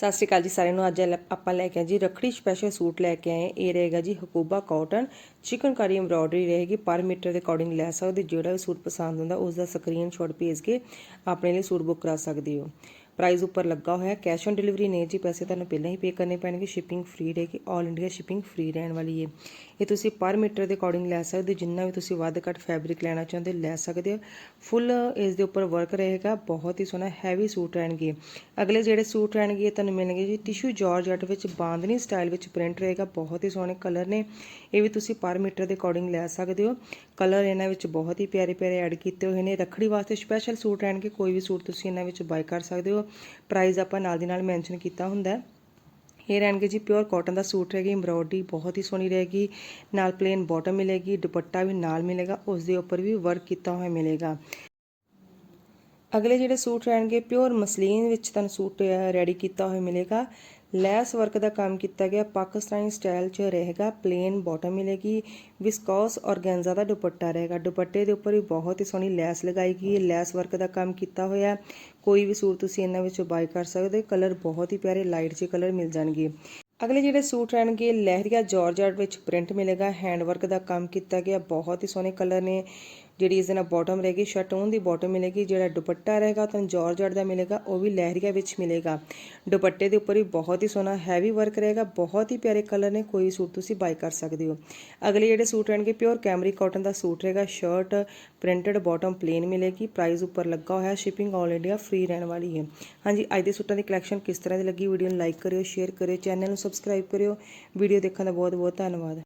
ਸਤਿ ਸ਼੍ਰੀ ਅਕਾਲ ਜੀ ਸਾਰਿਆਂ ਨੂੰ। ਅੱਜ ਲੈ- ਆਪਾਂ ਲੈ ਕੇ ਆਏ ਜੀ ਰਖੜੀ ਸਪੈਸ਼ਲ ਸੂਟ ਲੈ ਕੇ ਆਏ। ਇਹ ਰਹੇਗਾ ਜੀ ਹਕੂਬਾ ਕਾਟਨ ਚਿਕਨਕਾਰੀ ਐਮਬ੍ਰੋਇਡਰੀ ਰਹੇਗੀ ਪਰ ਮੀਟਰ ਦੇ ਅਕੋਰਡਿੰਗ ਲੈ ਸਕਦੇ ਜਿਹੜਾ ਵੀ ਸੂਟ ਪਸੰਦ ਹੁੰਦਾ ਉਸ ਦਾ ਸਕਰੀਨਸ਼ਾਟ ਭੇਜ ਕੇ ਆਪਣੇ ਲਈ ਸੂਟ ਬੁੱਕ ਕਰਾ ਸਕਦੇ ਹੋ। ਪ੍ਰਾਈਸ ਉੱਪਰ ਲੱਗਾ ਹੋਇਆ ਕੈਸ਼ ਔਨ ਡਿਲੀਵਰੀ ਨਹੀਂ ਜੀ ਪੈਸੇ ਤੁਹਾਨੂੰ ਪਹਿਲਾਂ ਹੀ ਪੇ ਕਰਨੇ ਪੈਣਗੇ। ਸ਼ਿਪਿੰਗ ਫ੍ਰੀ ਰਹੇਗੀ 올 ਇੰਡੀਆ ਸ਼ਿਪਿੰਗ ਫ੍ਰੀ ਰਹਿਣ ਵਾਲੀ ਹੈ। ਇਹ ਤੁਸੀਂ ਪਰ ਮੀਟਰ ਦੇ ਅਕੋਰਡਿੰਗ ਲੈ ਸਕਦੇ ਹੋ। ਜਿੰਨਾ ਵੀ ਤੁਸੀਂ ਵੱਧ ਘੱਟ ਫੈਬਰਿਕ ਲੈਣਾ ਚਾਹੁੰਦੇ ਹੋ, ਲੈ ਸਕਦੇ ਹੋ। ਫੁੱਲ ਇਸ ਦੇ ਉੱਪਰ ਵਰਕ ਰਹੇਗਾ। ਬਹੁਤ ਹੀ ਸੋਹਣਾ ਹੈਵੀ ਸੂਟ ਰਹਿਣਗੇ। ਅਗਲੇ ਜਿਹੜੇ ਸੂਟ ਰਹਿਣਗੇ ਤੁਹਾਨੂੰ ਮਿਲਣਗੇ ਜੀ ਟਿਸ਼ੂ ਜਾਰਜਟ ਵਿੱਚ ਬਾਂਦਨੀ ਸਟਾਈਲ ਵਿੱਚ ਪ੍ਰਿੰਟ ਰਹੇਗਾ। ਬਹੁਤ ਹੀ ਸੋਹਣੇ ਕਲਰ ਨੇ। ਇਹ ਵੀ ਤੁਸੀਂ ਪਰ ਮੀਟਰ ਦੇ ਅਕੋਰਡਿੰਗ ਲੈ ਸਕਦੇ ਹੋ। ਕਲਰ ਇਹਨਾਂ ਵਿੱਚ ਬਹੁਤ ਹੀ ਪਿਆਰੇ ਪਿਆਰੇ ਐਡ ਕੀਤੇ ਹੋਏ ਨੇ। ਰੱਖੜੀ ਵਾਸਤੇ ਸਪੈਸ਼ਲ ਸੂਟ ਰਹਿਣਗੇ। ਕੋਈ ਵੀ ਸੂਟ ਤੁਸੀਂ ਇਹਨਾਂ ਵਿੱਚ ਬਾਈ ਕਰ ਸਕਦੇ ਹੋ। ਪ੍ਰਾਈਸ ਆਪਾਂ ਨਾਲ ਦੀ ਨਾਲ ਮੈਂਸ਼ਨ ਕੀਤਾ ਹੁੰਦਾ ਹੈ। ਇਹ ਰਹਿਣਗੇ ਜੀ ਪਿਓਰ ਕਾਟਨ ਦਾ ਸੂਟ ਰਹੇਗੀ ਐਮਬ੍ਰੋਇਡਰੀ ਬਹੁਤ ਹੀ ਸੋਹਣੀ ਰਹੇਗੀ ਨਾਲ ਪਲੇਨ ਬਾਟਮ ਮਿਲੇਗੀ, ਦੁਪੱਟਾ ਵੀ ਨਾਲ ਮਿਲੇਗਾ ਉਸ ਦੇ ਉੱਪਰ ਵੀ ਵਰਕ ਕੀਤਾ ਹੋਇਆ ਮਿਲੇਗਾ। ਅਗਲੇ ਜਿਹੜੇ ਸੂਟ ਰਹਿਣਗੇ ਪਿਓਰ ਮਸਲੀਨ ਵਿੱਚ ਤੁਹਾਨੂੰ ਸੂਟ ਰੈਡੀ ਕੀਤਾ ਹੋਇਆ ਮਿਲੇਗਾ। ਲੈਸ ਵਰਕ ਦਾ ਕੰਮ ਕੀਤਾ ਗਿਆ, ਪਾਕਿਸਤਾਨੀ ਸਟਾਈਲ 'ਚ ਰਹੇਗਾ ਪਲੇਨ ਬਾਟਮ ਮਿਲੇਗੀ ਵਿਸਕੋਸ ਔਰਗੈਂਜ਼ਾ ਦਾ ਦੁਪੱਟਾ ਰਹੇਗਾ। ਦੁਪੱਟੇ ਦੇ ਉੱਪਰ ਵੀ ਬਹੁਤ ਹੀ ਸੋਹਣੀ ਲੈਸ ਲਗਾਈ ਗਈ ਹੈ, ਲੈਸ ਵਰਕ ਦਾ ਕੰਮ ਕੀਤਾ ਹੋਇਆ ਕੋਈ ਵੀ ਸੂਟ ਤੁਸੀਂ ਇਹਨਾਂ ਵਿੱਚੋਂ ਬਾਈ ਕਰ ਸਕਦੇ ਕਲਰ ਬਹੁਤ ਹੀ ਪਿਆਰੇ ਲਾਈਟ ਜਿਹੇ ਕਲਰ ਮਿਲ ਜਾਣਗੇ। ਅਗਲੇ ਜਿਹੜੇ ਸੂਟ ਰਹਿਣਗੇ, ਲਹਿਰੀਆ ਜਾਰਜਟ ਵਿੱਚ ਪ੍ਰਿੰਟ ਮਿਲੇਗਾ ਹੈਂਡ ਵਰਕ ਦਾ ਕੰਮ ਕੀਤਾ ਗਿਆ, ਬਹੁਤ ਹੀ ਸੋਹਣੇ ਕਲਰ ਨੇ। ਜਿਹੜੀ ਇਸ ਦੇ ਨਾਲ ਬਾਟਮ ਰਹੇਗੀ ਸ਼ਟੋਨ ਦੀ ਬਾਟਮ ਮਿਲੇਗੀ, ਜਿਹੜਾ ਦੁਪੱਟਾ ਰਹੇਗਾ, ਤੁਹਾਨੂੰ ਜਾਰਜਟ ਦਾ ਮਿਲੇਗਾ, ਉਹ ਵੀ ਲਹਿਰੀਆ ਵਿੱਚ ਮਿਲੇਗਾ। ਦੁਪੱਟੇ ਦੇ ਉੱਪਰ ਵੀ ਬਹੁਤ ਹੀ ਸੋਹਣਾ ਹੈਵੀ ਵਰਕ ਰਹੇਗਾ, ਬਹੁਤ ਹੀ ਪਿਆਰੇ ਕਲਰ ਨੇ, ਕੋਈ ਸੂਟ ਤੁਸੀਂ ਬਾਈ ਕਰ ਸਕਦੇ ਹੋ। ਅਗਲੇ ਜਿਹੜੇ ਸੂਟ ਰਹਿਣਗੇ ਪਿਓਰ ਕੈਮਰੀ ਕਾਟਨ ਦਾ ਸੂਟ ਰਹੇਗਾ ਸ਼ਰਟ ਪ੍ਰਿੰਟਡ ਬਾਟਮ ਪਲੇਨ ਮਿਲੇਗੀ ਪ੍ਰਾਈਸ ਉੱਪਰ ਲੱਗਾ ਹੋਇਆ ਸ਼ਿਪਿੰਗ ਆਲ ਇੰਡੀਆ ਫ੍ਰੀ ਰਹਿਣ ਵਾਲੀ ਹੈ। ਹਾਂਜੀ, ਅੱਜ ਦੇ ਸੂਟਾਂ ਦੀ ਕਲੈਕਸ਼ਨ ਕਿਸ ਤਰ੍ਹਾਂ ਦੀ ਲੱਗੀ ਵੀਡੀਓ ਨੂੰ ਲਾਈਕ ਕਰਿਓ ਸ਼ੇਅਰ ਕਰਿਓ ਚੈਨਲ ਨੂੰ ਸਬਸਕ੍ਰਾਈਬ ਕਰਿਓ ਵੀਡੀਓ ਦੇਖਣ ਦਾ ਬਹੁਤ ਬਹੁਤ ਧੰਨਵਾਦ।